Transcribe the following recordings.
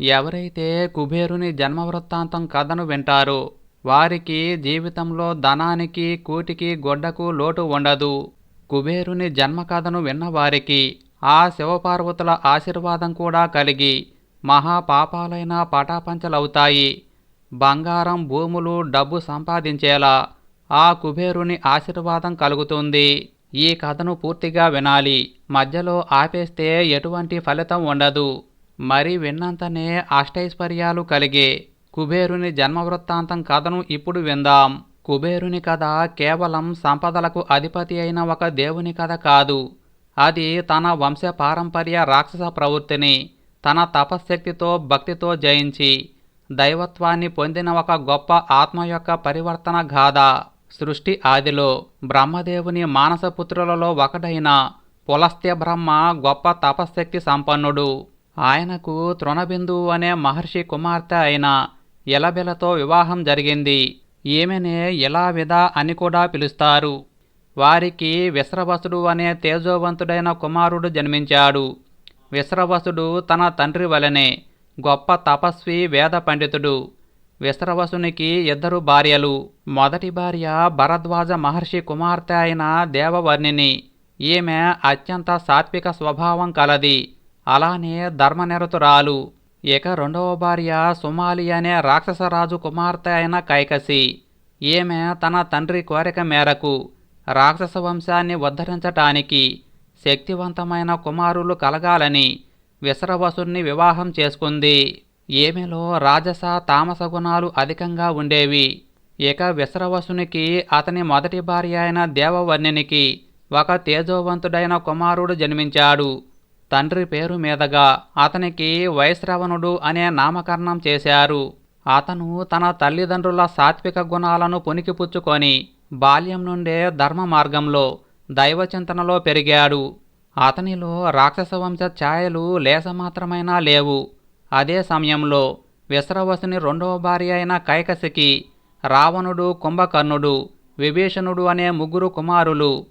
ఎవరైతే కుబేరుని జన్మవృత్తాంతం కథను వింటారో వారికి జీవితంలో ధనానికి కూటికి గొడ్డకు లోటు ఉండదు. కుబేరుని జన్మ కథను విన్నవారికి ఆ శివపార్వతుల ఆశీర్వాదం కూడా కలిగి మహాపాపాలైన పటాపంచలవుతాయి. బంగారం భూములు డబ్బు సంపాదించేలా ఆ కుబేరుని ఆశీర్వాదం కలుగుతుంది. ఈ కథను పూర్తిగా వినాలి. మధ్యలో ఆపేస్తే ఎటువంటి ఫలితం ఉండదు. మరి విన్నంతనే అష్టైశ్వర్యాలు కలిగే కుబేరుని జన్మవృత్తాంతం కథను ఇప్పుడు విందాం. కుబేరుని కథ కేవలం సంపదలకు అధిపతి అయిన ఒక దేవుని కథ కాదు. అది తన వంశ పారంపర్య రాక్షస ప్రవృత్తిని తన తపశ్శక్తితో భక్తితో జయించి దైవత్వాన్ని పొందిన ఒక గొప్ప ఆత్మ యొక్క పరివర్తన గాథ. సృష్టి ఆదిలో బ్రహ్మదేవుని మానసపుత్రులలో ఒకటైన పులస్త్య బ్రహ్మ గొప్ప తపశ్శక్తి సంపన్నుడు. ఆయనకు తృణబిందువు అనే మహర్షి కుమార్తె అయిన ఎలబెలతో వివాహం జరిగింది. ఈమెనే ఇలావిద అని కూడా పిలుస్తారు. వారికి విశ్రవసుడు అనే తేజోవంతుడైన కుమారుడు జన్మించాడు. విశ్రవసుడు తన తండ్రి వలనే గొప్ప తపస్వి వేద పండితుడు. విశ్రవసునికి ఇద్దరు భార్యలు. మొదటి భార్య భరద్వాజ మహర్షి కుమార్తె అయిన దేవవర్ణిని. ఈమె అత్యంత సాత్విక స్వభావం కలది. అలానే ధర్మనిరతురాలు ఇక రెండవ భార్య సుమాలి అనే రాక్షసరాజు కుమార్తె అయిన కైకసి. ఈమె తన తండ్రి కోరిక మేరకు రాక్షస వంశాన్ని ఉద్ధరించటానికి శక్తివంతమైన కుమారులు కలగాలని విశ్రవసుని వివాహం చేసుకుంది. ఈమెలో రాజస తామస గుణాలు అధికంగా ఉండేవి. ఇక విశ్రవసునికి అతని మొదటి భార్య అయిన దేవవర్ణినికి ఒక తేజోవంతుడైన కుమారుడు జన్మించాడు. తండ్రి పేరు మీదగా అతనికి వైశ్రవణుడు అనే నామకరణం చేశారు. అతను తన తల్లిదండ్రుల సాత్విక గుణాలను పునికిపుచ్చుకొని బాల్యం నుండే ధర్మ మార్గంలో దైవచింతనలో పెరిగాడు. అతనిలో రాక్షస వంశ ఛాయలు లేసమాత్రమైనా లేవు. అదే సమయంలో విశ్రవసుని రెండవ భార్య అయిన కైకసికి రావణుడు కుంభకర్ణుడు విభీషణుడు అనే ముగ్గురు కుమారులు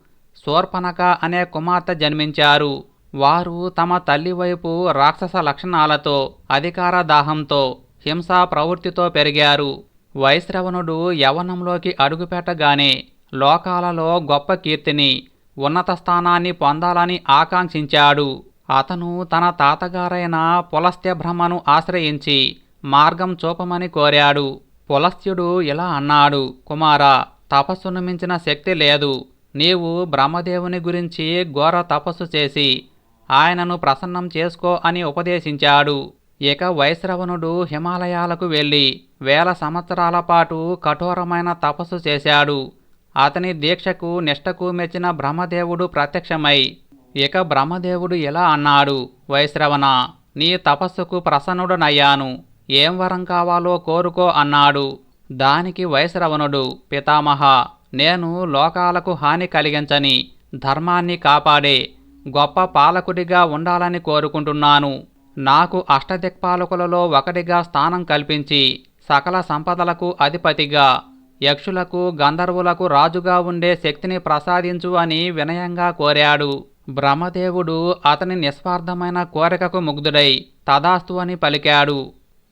శూర్పణక అనే కుమార్తె జన్మించారు. వారు తమ తల్లి వైపు రాక్షస లక్షణాలతో అధికార దాహంతో హింసా ప్రవృత్తితో పెరిగారు. వైశ్రవణుడు యవనంలోకి అడుగుపెట్టగానే లోకాలలో గొప్ప కీర్తిని ఉన్నత స్థానాన్ని పొందాలని ఆకాంక్షించాడు. అతను తన తాతగారైన పులస్త్య బ్రహ్మను ఆశ్రయించి మార్గం చూపమని కోరాడు. పులస్త్యుడు ఇలా అన్నాడు కుమారా తపస్సును మించిన శక్తి లేదు. నీవు బ్రహ్మదేవుని గురించి ఘోర తపస్సు చేసి ఆయనను ప్రసన్నం చేసుకో అని ఉపదేశించాడు. ఇక వైశ్రవణుడు హిమాలయాలకు వెళ్ళి వేల సంవత్సరాల పాటు కఠోరమైన తపస్సు చేశాడు. అతని దీక్షకు నిష్టకు మెచ్చిన బ్రహ్మదేవుడు ప్రత్యక్షమై ఇక బ్రహ్మదేవుడు ఇలా అన్నాడు వైశ్రవణ నీ తపస్సుకు ప్రసన్నుడనయ్యాను. ఏం వరం కావాలో కోరుకో అన్నాడు. దానికి వైశ్రవణుడు పితామహ నేను లోకాలకు హాని కలిగించని ధర్మాన్ని కాపాడే గొప్ప పాలకుడిగా ఉండాలని కోరుకుంటున్నాను. నాకు అష్టదిక్పాలకులలో ఒకటిగా స్థానం కల్పించి సకల సంపదలకు అధిపతిగా యక్షులకు గంధర్వులకు రాజుగా ఉండే శక్తిని ప్రసాదించు అని వినయంగా కోరాడు. బ్రహ్మదేవుడు అతని నిస్వార్థమైన కోరికకు ముగ్ధుడై తదాస్తు అని పలికాడు.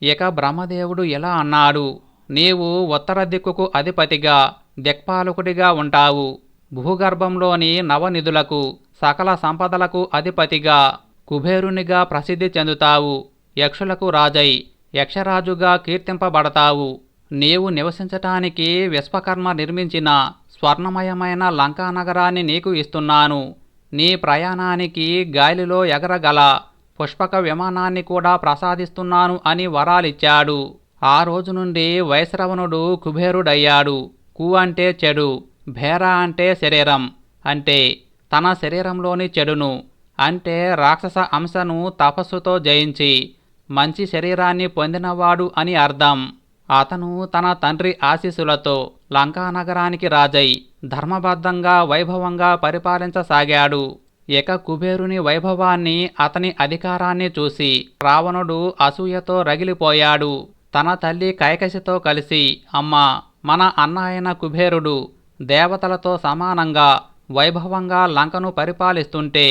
ఇక బ్రహ్మదేవుడు ఇలా అన్నాడు నీవు ఉత్తర దిక్కుకు అధిపతిగా దిక్పాలకుడిగా ఉంటావు. భూగర్భంలోని నవనిధులకు సకల సంపదలకు అధిపతిగా కుబేరునిగా ప్రసిద్ధి చెందుతావు యక్షులకు రాజై యక్షరాజుగా కీర్తింపబడతావు. నీవు నివసించటానికి విశ్వకర్మ నిర్మించిన స్వర్ణమయమైన లంకా నగరాన్ని నీకు ఇస్తున్నాను. నీ ప్రయాణానికి గాలిలో ఎగరగల పుష్పక విమానాన్ని కూడా ప్రసాదిస్తున్నాను అని వరాలిచ్చాడు. ఆ రోజు నుండి వైశ్రవణుడు కుబేరుడయ్యాడు. కు అంటే చెడు భేర అంటే శరీరం అంటే తన శరీరంలోని చెడును అంటే రాక్షస అంశను తపస్సుతో జయించి మంచి శరీరాన్ని పొందినవాడు అని అర్థం. అతను తన తండ్రి ఆశీస్సులతో లంకానగరానికి రాజై ధర్మబద్ధంగా వైభవంగా పరిపాలించసాగాడు. ఇక కుబేరుని వైభవాన్ని అతని అధికారాన్ని చూసి రావణుడు అసూయతో రగిలిపోయాడు. తన తల్లి కైకసితో కలిసి అమ్మా మన అన్న అయిన కుబేరుడు దేవతలతో సమానంగా వైభవంగా లంకను పరిపాలిస్తుంటే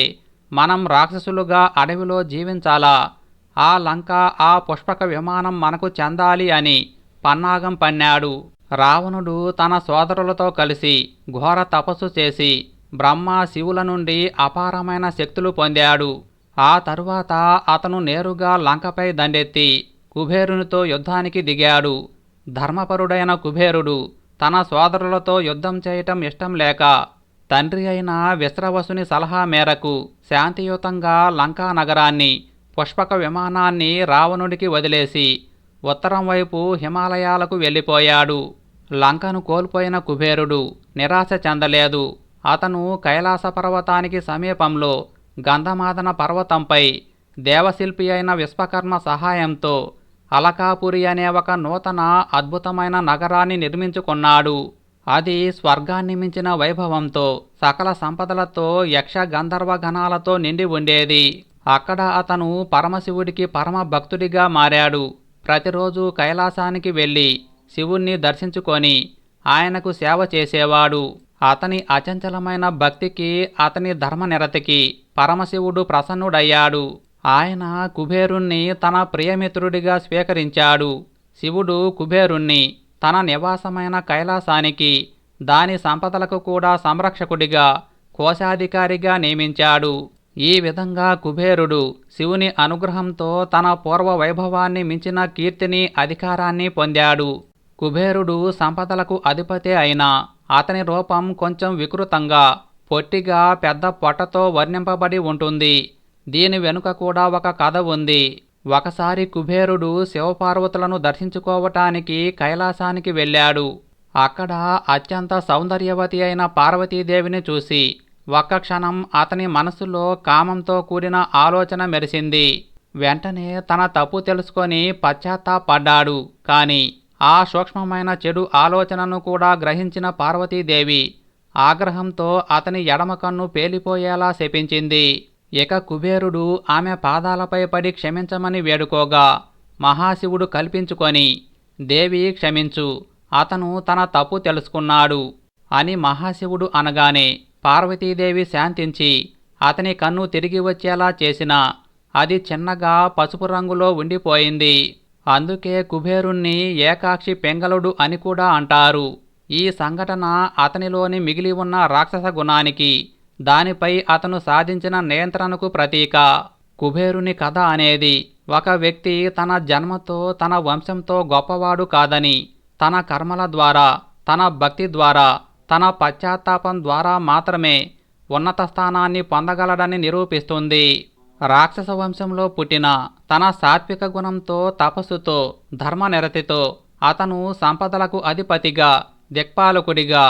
మనం రాక్షసులుగా అడవిలో జీవించాలా? ఆ లంక ఆ పుష్పక విమానం మనకు చెందాలి అని పన్నాగం పన్నాడు. రావణుడు తన సోదరులతో కలిసి ఘోర తపస్సు చేసి బ్రహ్మ శివుల నుండి అపారమైన శక్తులు పొందాడు. ఆ తరువాత అతను నేరుగా లంకపై దండెత్తి కుబేరునితో యుద్ధానికి దిగాడు. ధర్మపరుడైన కుబేరుడు తన సోదరులతో యుద్ధం చేయటం ఇష్టం లేక తండ్రి అయిన విశ్రవసుని సలహా మేరకు శాంతియుతంగా లంకా నగరాన్ని పుష్పక విమానాన్ని రావణుడికి వదిలేసి ఉత్తరం వైపు హిమాలయాలకు వెళ్ళిపోయాడు. లంకను కోల్పోయిన కుబేరుడు నిరాశ చెందలేదు. అతను కైలాస పర్వతానికి సమీపంలో గంధమాదన పర్వతంపై దేవశిల్పి అయిన విశ్వకర్మ సహాయంతో అలకాపురి అనే ఒక నూతన అద్భుతమైన నగరాన్ని నిర్మించుకున్నాడు. అది స్వర్గాన్ని మించిన వైభవంతో సకల సంపదలతో యక్ష గంధర్వ గణాలతో నిండి ఉండేది. అక్కడ అతను పరమశివుడికి పరమ భక్తుడిగా మారాడు. ప్రతిరోజు కైలాసానికి వెళ్ళి శివుణ్ణి దర్శించుకొని ఆయనకు సేవ చేసేవాడు. అతని అచంచలమైన భక్తికి అతని ధర్మనిరతికి పరమశివుడు ప్రసన్నుడయ్యాడు. ఆయన కుబేరుణ్ణి తన ప్రియమిత్రుడిగా స్వీకరించాడు. శివుడు కుబేరుణ్ణి తన నివాసమైన కైలాసానికి దాని సంపదలకు కూడా సంరక్షకుడిగా కోశాధికారిగా నియమించాడు. ఈ విధంగా కుబేరుడు శివుని అనుగ్రహంతో తన పూర్వ వైభవాన్ని మించిన కీర్తిని అధికారాన్ని పొందాడు. కుబేరుడు సంపదలకు అధిపతి అయినా అతని రూపం కొంచెం వికృతంగా పొట్టిగా పెద్ద పొట్టతో వర్ణింపబడి ఉంటుంది. దీని వెనుక కూడా ఒక కథ ఉంది. ఒకసారి కుబేరుడు శివపార్వతులను దర్శించుకోవటానికి కైలాసానికి వెళ్ళాడు. అక్కడ అత్యంత సౌందర్యవతి అయిన పార్వతీదేవిని చూసి ఒక్క క్షణం అతని మనసులో కామంతో కూడిన ఆలోచన మెరిసింది. వెంటనే తన తప్పు తెలుసుకొని పశ్చాత్తాపడ్డాడు. కానీ ఆ సూక్ష్మమైన చెడు ఆలోచనను కూడా గ్రహించిన పార్వతీదేవి ఆగ్రహంతో అతని ఎడమ కన్ను పేలిపోయేలా శపించింది. ఇక కుబేరుడు ఆమె పాదాలపై పడి క్షమించమని వేడుకోగా మహాశివుడు కల్పించుకొని దేవి క్షమించు. అతను తన తప్పు తెలుసుకున్నాడు అని మహాశివుడు అనగానే పార్వతీదేవి శాంతించి అతని కన్ను తిరిగి వచ్చేలా చేసిన అది చిన్నగా పసుపు రంగులో ఉండిపోయింది. అందుకే కుబేరుణ్ణి ఏకాక్షి పెంగళుడు అని కూడా అంటారు. ఈ సంఘటన అతనిలోని మిగిలి ఉన్న రాక్షస గుణానికి దానిపై అతను సాధించిన నియంత్రణకు ప్రతీక. కుబేరుని కథ అనేది ఒక వ్యక్తి తన జన్మతో తన వంశంతో గొప్పవాడు కాదని తన కర్మల ద్వారా తన భక్తి ద్వారా తన పశ్చాత్తాపం ద్వారా మాత్రమే ఉన్నత స్థానాన్ని పొందగలడని నిరూపిస్తుంది. రాక్షస వంశంలో పుట్టిన తన సాత్విక గుణంతో తపస్సుతో ధర్మనిరతితో అతను సంపదలకు అధిపతిగా దిక్పాలకుడిగా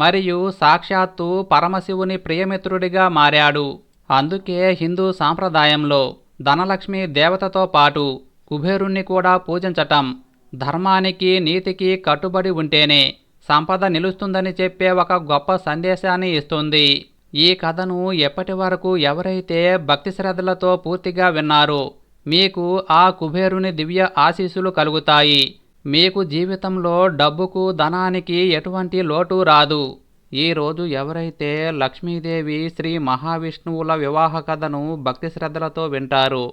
మరియు సాక్షాత్తు పరమశివుని ప్రియమిత్రుడిగా మారాడు. అందుకే హిందూ సాంప్రదాయంలో ధనలక్ష్మి దేవతతో పాటు కుబేరుణ్ణి కూడా పూజించటం ధర్మానికి నీతికి కట్టుబడి ఉంటేనే సంపద నిలుస్తుందని చెప్పే ఒక గొప్ప సందేశాన్ని ఇస్తుంది. ఈ కథను ఎప్పటి వరకు ఎవరైతే భక్తి శ్రద్ధలతో పూర్తిగా విన్నారో మీకు ఆ కుబేరుని దివ్య ఆశీస్సులు కలుగుతాయి. మీకు జీవితంలో డబ్బుకు ధనానికి ఎటువంటి లోటు రాదు. ఈరోజు ఎవరైతే లక్ష్మీదేవి శ్రీ మహావిష్ణువుల వివాహ కథను భక్తి శ్రద్ధలతో వింటారో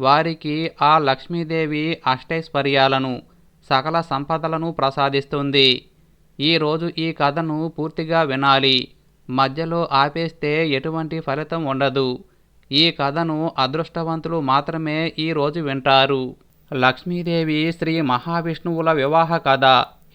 వారికి ఆ లక్ష్మీదేవి అష్టైశ్వర్యాలను సకల సంపదలను ప్రసాదిస్తుంది. ఈరోజు ఈ కథను పూర్తిగా వినాలి. మధ్యలో ఆపేస్తే ఎటువంటి ఫలితం ఉండదు. ఈ కథను అదృష్టవంతులు మాత్రమే ఈరోజు వింటారు. లక్ష్మీదేవి శ్రీ మహావిష్ణువుల వివాహ కథ.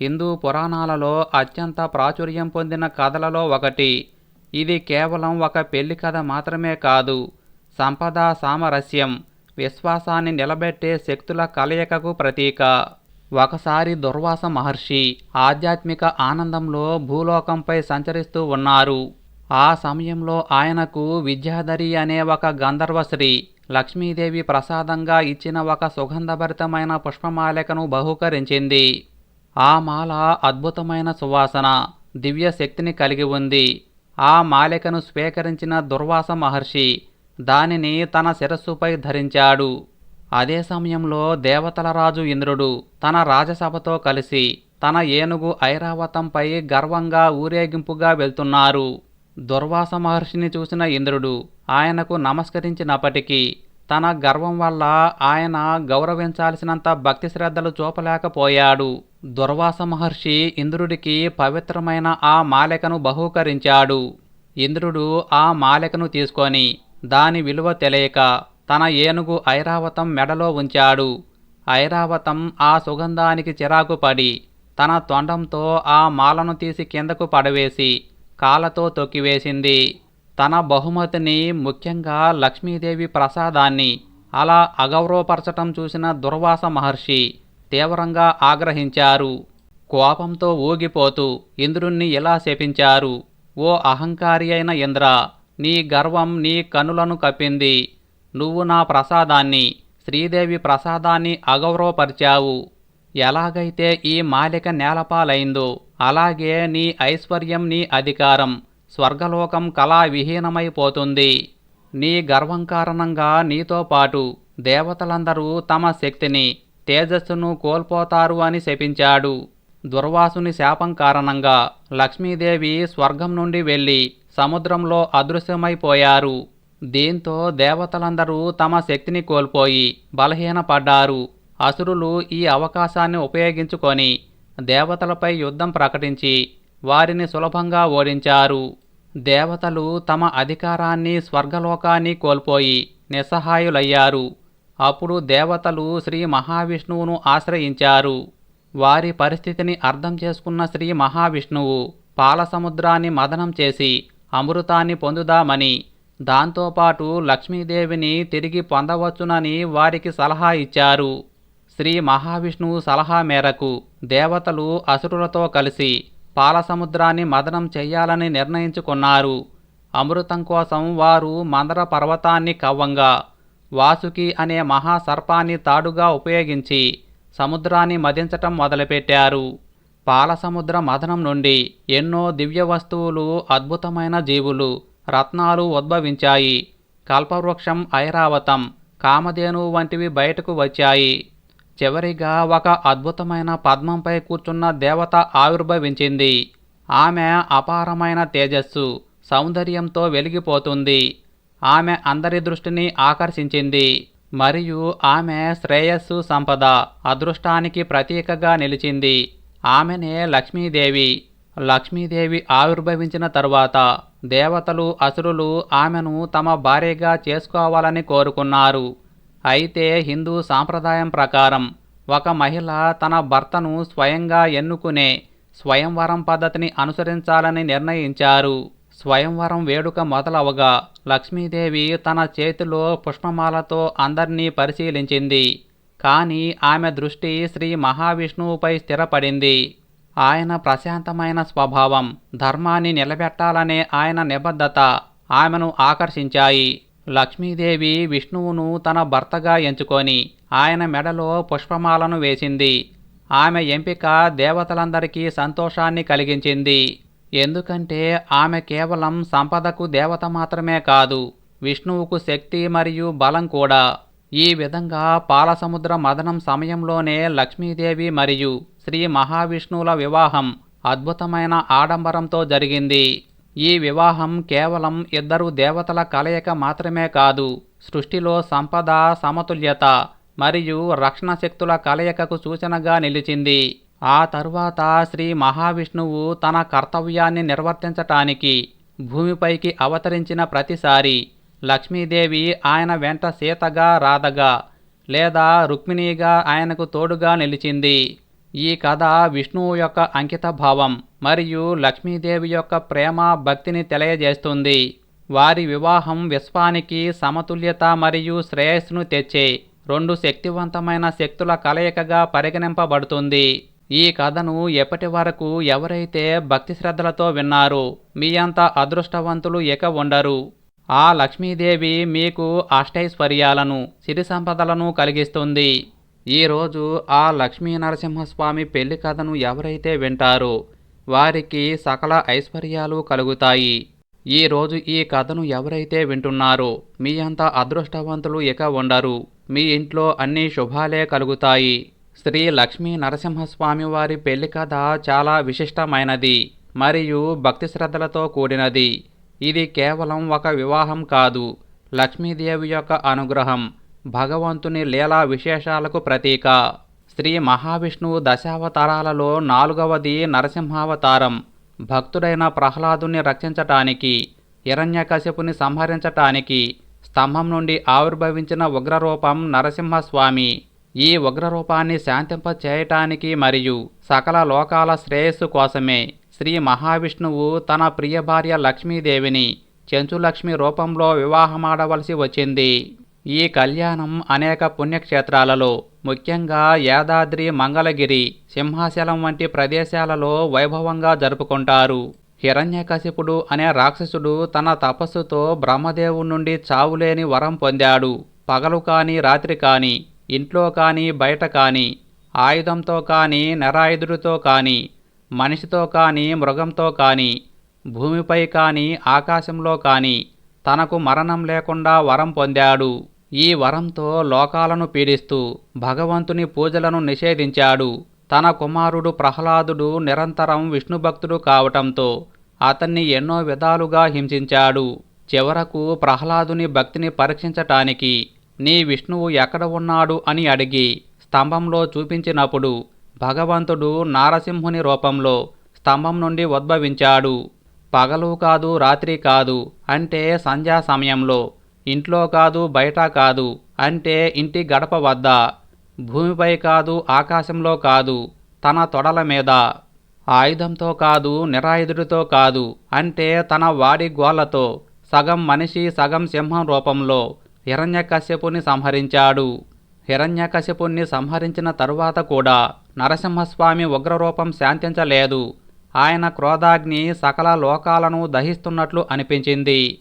హిందూ పురాణాలలో అత్యంత ప్రాచుర్యం పొందిన కథలలో ఒకటి. ఇది కేవలం ఒక పెళ్ళి కథ మాత్రమే కాదు. సంపద సామరస్యం విశ్వాసాన్ని నిలబెట్టే శక్తుల కలయికకు ప్రతీక. ఒకసారి దుర్వాస మహర్షి ఆధ్యాత్మిక ఆనందంలో భూలోకంపై సంచరిస్తూ ఉన్నారు. ఆ సమయంలో ఆయనకు విద్యాధరి అనే ఒక గంధర్వశ్రీ లక్ష్మీదేవి ప్రసాదంగా ఇచ్చిన ఒక సుగంధభరితమైన పుష్పమాలికను బహుకరించింది. ఆ మాల అద్భుతమైన సువాసన దివ్య శక్తిని కలిగి ఉంది. ఆ మాలికను స్వీకరించిన దుర్వాస మహర్షి దానిని తన శిరస్సుపై ధరించాడు. అదే సమయంలో దేవతల రాజు ఇంద్రుడు తన రాజసభతో కలిసి తన ఏనుగు ఐరావతంపై గర్వంగా ఊరేగింపుగా వెళ్తున్నారు. దుర్వాస మహర్షిని చూసిన ఇంద్రుడు ఆయనకు నమస్కరించినప్పటికీ తన గర్వం వల్ల ఆయన గౌరవించాల్సినంత భక్తి శ్రద్ధలు చూపలేకపోయాడు. దుర్వాస మహర్షి ఇంద్రుడికి పవిత్రమైన ఆ మాలికను బహూకరించాడు. ఇంద్రుడు ఆ మాలికను తీసుకొని దాని విలువ తెలియక తన ఏనుగు ఐరావతం మెడలో ఉంచాడు. ఐరావతం ఆ సుగంధానికి చిరాకు పడి తన తొండంతో ఆ మాలను తీసి కిందకు పడవేసి కాళ్ళతో తొక్కివేసింది. తన బహుమతిని ముఖ్యంగా లక్ష్మీదేవి ప్రసాదాన్ని అలా అగౌరవపరచటం చూసిన దుర్వాస మహర్షి తీవ్రంగా ఆగ్రహించారు. కోపంతో ఊగిపోతూ ఇంద్రుణ్ణి ఇలా శపించారు. ఓ అహంకారి అయిన ఇంద్ర నీ గర్వం నీ కనులను కప్పింది. నువ్వు నా ప్రసాదాన్ని శ్రీదేవి ప్రసాదాన్ని అగౌరవపరిచావు. ఎలాగైతే ఈ మాలిక నేలపాలైందో అలాగే నీ ఐశ్వర్యం నీ అధికారం స్వర్గలోకం కళా విహీనమైపోతుంది నీ గర్వం కారణంగా నీతో పాటు దేవతలందరూ తమ శక్తిని తేజస్సును కోల్పోతారు అని శపించాడు. దుర్వాసుని శాపం కారణంగా లక్ష్మీదేవి స్వర్గం నుండి వెళ్ళి సముద్రంలో అదృశ్యమైపోయారు. దీంతో దేవతలందరూ తమ శక్తిని కోల్పోయి బలహీనపడ్డారు. అసురులు ఈ అవకాశాన్ని ఉపయోగించుకొని దేవతలపై యుద్ధం ప్రకటించి వారిని సులభంగా ఓడించారు. దేవతలు తమ అధికారాన్ని స్వర్గలోకాన్ని కోల్పోయి నిస్సహాయులయ్యారు. అప్పుడు దేవతలు శ్రీ మహావిష్ణువును ఆశ్రయించారు. వారి పరిస్థితిని అర్థం చేసుకున్న శ్రీ మహావిష్ణువు పాలసముద్రాన్ని మదనం చేసి అమృతాన్ని పొందుదామని దాంతోపాటు లక్ష్మీదేవిని తిరిగి పొందవచ్చునని వారికి సలహా ఇచ్చారు. శ్రీ మహావిష్ణువు సలహా మేరకు దేవతలు అసురులతో కలిసి పాలసముద్రాన్ని మదనం చెయ్యాలని నిర్ణయించుకున్నారు. అమృతం కోసం వారు మందర పర్వతాన్ని కవ్వంగా వాసుకి అనే మహాసర్పాన్ని తాడుగా ఉపయోగించి సముద్రాన్ని మదించటం మొదలుపెట్టారు. పాలసముద్ర మదనం నుండి ఎన్నో దివ్య వస్తువులు అద్భుతమైన జీవులు రత్నాలు ఉద్భవించాయి. కల్పవృక్షం ఐరావతం కామధేను వంటివి బయటకు వచ్చాయి. చివరిగా ఒక అద్భుతమైన పద్మంపై కూర్చున్న దేవత ఆవిర్భవించింది. ఆమె అపారమైన తేజస్సు సౌందర్యంతో వెలిగిపోతుంది. ఆమె అందరి దృష్టిని ఆకర్షించింది. మరియు ఆమె శ్రేయస్సు సంపద అదృష్టానికి ప్రతీకగా నిలిచింది. ఆమెనే లక్ష్మీదేవి. లక్ష్మీదేవి ఆవిర్భవించిన తరువాత దేవతలు అసురులు ఆమెను తమ భార్యగా చేసుకోవాలని కోరుకున్నారు. అయితే హిందూ సాంప్రదాయం ప్రకారం ఒక మహిళ తన భర్తను స్వయంగా ఎన్నుకునే స్వయంవరం పద్ధతిని అనుసరించాలని నిర్ణయించారు. స్వయంవరం వేడుక మొదలవగా లక్ష్మీదేవి తన చేతిలో పుష్పమాలతో అందర్నీ పరిశీలించింది. కానీ ఆమె దృష్టి శ్రీ మహావిష్ణువుపై స్థిరపడింది. ఆయన ప్రశాంతమైన స్వభావం ధర్మాన్ని నిలబెట్టాలనే ఆయన నిబద్ధత ఆమెను ఆకర్షించాయి. లక్ష్మీదేవి విష్ణువును తన భర్తగా ఎంచుకొని ఆయన మెడలో పుష్పమాలను వేసింది. ఆమె ఎంపిక దేవతలందరికీ సంతోషాన్ని కలిగించింది. ఎందుకంటే ఆమె కేవలం సంపదకు దేవత మాత్రమే కాదు విష్ణువుకు శక్తి మరియు బలం కూడా. ఈ విధంగా పాలసముద్ర మదనం సమయంలోనే లక్ష్మీదేవి మరియు శ్రీ మహావిష్ణువుల వివాహం అద్భుతమైన ఆడంబరంతో జరిగింది. ఈ వివాహం కేవలం ఇద్దరు దేవతల కలయిక మాత్రమే కాదు సృష్టిలో సంపద సమతుల్యత మరియు రక్షణ శక్తుల కలయికకు సూచనగా నిలిచింది. ఆ తరువాత శ్రీ మహావిష్ణువు తన కర్తవ్యాన్ని నిర్వర్తించటానికి భూమిపైకి అవతరించిన ప్రతిసారి లక్ష్మీదేవి ఆయన వెంట సీతగా రాధగా లేదా రుక్మిణిగా ఆయనకు తోడుగా నిలిచింది. ఈ కథ విష్ణువు యొక్క అంకిత భావం మరియు లక్ష్మీదేవి యొక్క ప్రేమ భక్తిని తెలియజేస్తుంది. వారి వివాహం విశ్వానికి సమతుల్యత మరియు శ్రేయస్సును తెచ్చే రెండు శక్తివంతమైన శక్తుల కలయికగా పరిగణింపబడుతుంది. ఈ కథను ఎప్పటి వరకు ఎవరైతే భక్తి శ్రద్ధలతో విన్నారో మీ అంత అదృష్టవంతులు ఇక ఉండరు. ఆ లక్ష్మీదేవి మీకు అష్టైశ్వర్యాలను సిరి సంపదలను కలిగిస్తుంది. ఈరోజు ఆ లక్ష్మీ నరసింహస్వామి పెళ్ళి కథను ఎవరైతే వింటారో వారికి సకల ఐశ్వర్యాలు కలుగుతాయి. ఈరోజు ఈ కథను ఎవరైతే వింటున్నారో మీ అంత అదృష్టవంతులు ఇక ఉండరు. మీ ఇంట్లో అన్ని శుభాలే కలుగుతాయి. శ్రీ లక్ష్మీ నరసింహస్వామి వారి పెళ్ళి కథ చాలా విశిష్టమైనది మరియు భక్తి శ్రద్ధలతో కూడినది. ఇది కేవలం ఒక వివాహం కాదు లక్ష్మీదేవి యొక్క అనుగ్రహం భగవంతుని లీలా విశేషాలకు ప్రతీక. శ్రీ మహావిష్ణువు దశావతారాలలో నాలుగవది నరసింహావతారం. భక్తుడైన ప్రహ్లాదుని రక్షించటానికి హిరణ్యకశిపుని సంహరించటానికి స్తంభం నుండి ఆవిర్భవించిన ఉగ్రరూపం నరసింహస్వామి. ఈ ఉగ్రరూపాన్ని శాంతింప చేయటానికి మరియు సకల లోకాల శ్రేయస్సు కోసమే శ్రీ మహావిష్ణువు తన ప్రియ భార్య లక్ష్మీదేవిని చెంచులక్ష్మి రూపంలో వివాహమాడవలసి వచ్చింది. ఈ కళ్యాణం అనేక పుణ్యక్షేత్రాలలో ముఖ్యంగా యాదాద్రి మంగళగిరి సింహాచలం వంటి ప్రదేశాలలో వైభవంగా జరుపుకుంటారు. హిరణ్యకశిపుడు అనే రాక్షసుడు తన తపస్సుతో బ్రహ్మదేవుడి నుండి చావులేని వరం పొందాడు. పగలు కాని రాత్రి కాని ఇంట్లో కాని బయట కాని ఆయుధంతో కాని నరాయుధుడితో కాని మనిషితో కాని మృగంతో కాని భూమిపై కాని ఆకాశంలో కానీ తనకు మరణం లేకుండా వరం పొందాడు. ఈ వరంతో లోకాలను పీడిస్తూ భగవంతుని పూజలను నిషేధించాడు. తన కుమారుడు ప్రహ్లాదుడు నిరంతరం విష్ణుభక్తుడు కావటంతో అతన్ని ఎన్నో విధాలుగా హింసించాడు. చివరకు ప్రహ్లాదుని భక్తిని పరీక్షించటానికి నీ విష్ణువు ఎక్కడ ఉన్నాడు అని అడిగి స్తంభంలో చూపించినప్పుడు భగవంతుడు నారసింహుని రూపంలో స్తంభం నుండి ఉద్భవించాడు. పగలు కాదు రాత్రి కాదు అంటే సంధ్యా సమయంలో ఇంట్లో కాదు బయట కాదు అంటే ఇంటి గడప వద్ద భూమిపై కాదు ఆకాశంలో కాదు తన తొడల మీద. ఆయుధంతో కాదు నిరాయుధుడితో కాదు అంటే తన వాడి గోళ్ళతో సగం మనిషి సగం సింహం రూపంలో హిరణ్యకశ్యపుని సంహరించాడు. హిరణ్యకశ్యపుణ్ణి సంహరించిన తరువాత కూడా నరసింహస్వామి ఉగ్రరూపం శాంతించలేదు. ఆయన క్రోధాగ్ని సకల లోకాలను దహిస్తున్నట్లు అనిపించింది.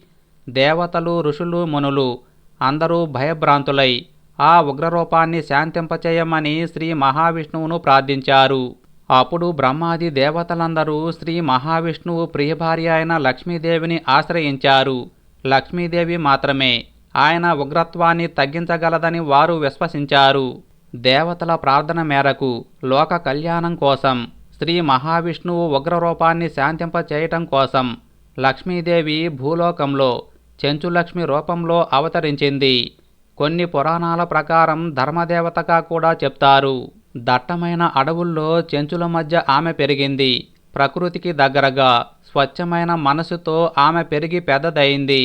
దేవతలు ఋషులు మునులు అందరూ భయభ్రాంతులై ఆ ఉగ్రరూపాన్ని శాంతింపచేయమని శ్రీ మహావిష్ణువును ప్రార్థించారు. అప్పుడు బ్రహ్మాది దేవతలందరూ శ్రీ మహావిష్ణువు ప్రియభార్య అయిన లక్ష్మీదేవిని ఆశ్రయించారు. లక్ష్మీదేవి మాత్రమే ఆయన ఉగ్రత్వాన్ని తగ్గించగలదని వారు విశ్వసించారు. దేవతల ప్రార్థన మేరకు లోక కళ్యాణం కోసం శ్రీ మహావిష్ణువు ఉగ్రరూపాన్ని శాంతింపచేయటం కోసం లక్ష్మీదేవి భూలోకంలో చెంచులక్ష్మి రూపంలో అవతరించింది. కొన్ని పురాణాల ప్రకారం ధర్మదేవతగా కూడా చెప్తారు. దట్టమైన అడవుల్లో చెంచుల మధ్య ఆమె పెరిగింది. ప్రకృతికి దగ్గరగా స్వచ్ఛమైన మనసుతో ఆమె పెరిగి పెద్దదయింది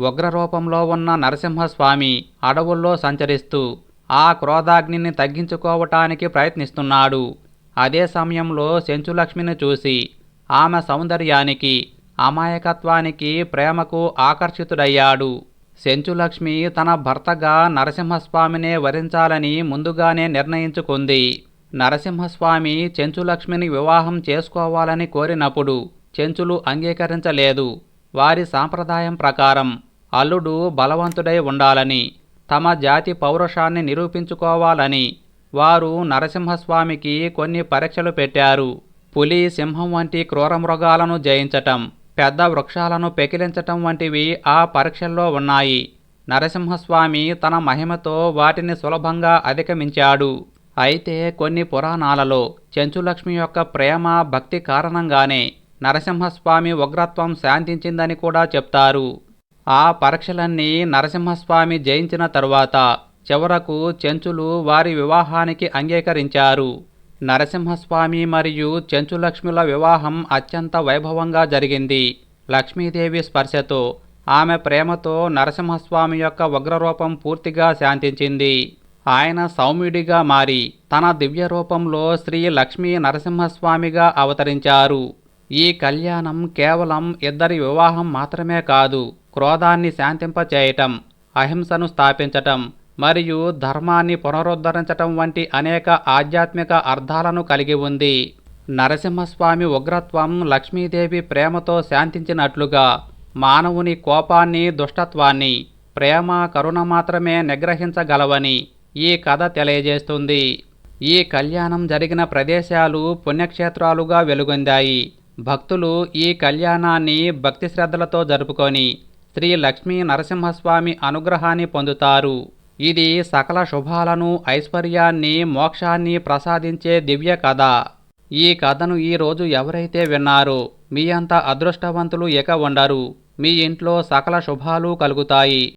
ఉగ్రరూపంలో ఉన్న నరసింహస్వామి అడవుల్లో సంచరిస్తూ ఆ క్రోధాగ్నిని తగ్గించుకోవటానికి ప్రయత్నిస్తున్నాడు. అదే సమయంలో చెంచులక్ష్మిని చూసి ఆమె సౌందర్యానికి అమాయకత్వానికి ప్రేమకు ఆకర్షితుడయ్యాడు. సెంచులక్ష్మి తన భర్తగా నరసింహస్వామినే వరించాలని ముందుగానే నిర్ణయించుకుంది. నరసింహస్వామి చెంచులక్ష్మిని వివాహం చేసుకోవాలని కోరినప్పుడు చెంచులు అంగీకరించలేదు. వారి సాంప్రదాయం ప్రకారం అల్లుడు బలవంతుడై ఉండాలని తమ జాతి పౌరుషాన్ని నిరూపించుకోవాలని వారు నరసింహస్వామికి కొన్ని పరీక్షలు పెట్టారు. పులి సింహం వంటి క్రూరమృగాలను జయించటం పెద్ద వృక్షాలను పెకిలించటం వంటివి ఆ పరీక్షల్లో ఉన్నాయి. నరసింహస్వామి తన మహిమతో వాటిని సులభంగా అధిగమించాడు. అయితే కొన్ని పురాణాలలో చెంచులక్ష్మి యొక్క ప్రేమ భక్తి కారణంగానే నరసింహస్వామి ఉగ్రత్వం శాంతించిందని కూడా చెప్తారు. ఆ పరీక్షలన్నీ నరసింహస్వామి జయించిన తరువాత చివరకు చెంచులు వారి వివాహానికి అంగీకరించారు. నరసింహస్వామి మరియు చెంచులక్ష్మిల వివాహం అత్యంత వైభవంగా జరిగింది. లక్ష్మీదేవి స్పర్శతో ఆమె ప్రేమతో నరసింహస్వామి యొక్క ఉగ్రరూపం పూర్తిగా శాంతించింది. ఆయన సౌమ్యుడిగా మారి తన దివ్య రూపంలో శ్రీ లక్ష్మీ నరసింహస్వామిగా అవతరించారు. ఈ కళ్యాణం కేవలం ఇద్దరి వివాహం మాత్రమే కాదు క్రోధాన్ని శాంతింపచేయటం అహింసను స్థాపించటం మరియు ధర్మాన్ని పునరుద్ధరించటం వంటి అనేక ఆధ్యాత్మిక అర్థాలను కలిగి ఉంది. నరసింహస్వామి ఉగ్రత్వం లక్ష్మీదేవి ప్రేమతో శాంతించినట్లుగా మానవుని కోపాన్ని దుష్టత్వాన్ని ప్రేమ కరుణ మాత్రమే నిగ్రహించగలవని ఈ కథ తెలియజేస్తుంది. ఈ కళ్యాణం జరిగిన ప్రదేశాలు పుణ్యక్షేత్రాలుగా వెలుగొందాయి. భక్తులు ఈ కళ్యాణాన్ని భక్తి శ్రద్ధలతో జరుపుకొని శ్రీ లక్ష్మీ నరసింహస్వామి అనుగ్రహాన్ని పొందుతారు. ఇది సకల శుభాలను ఐశ్వర్యాన్ని మోక్షాన్ని ప్రసాదించే దివ్య కథ. ఈ కథను ఈరోజు ఎవరైతే విన్నారో మీ అంత అదృష్టవంతులు ఎక ఉండరు. మీ ఇంట్లో సకల శుభాలు కలుగుతాయి.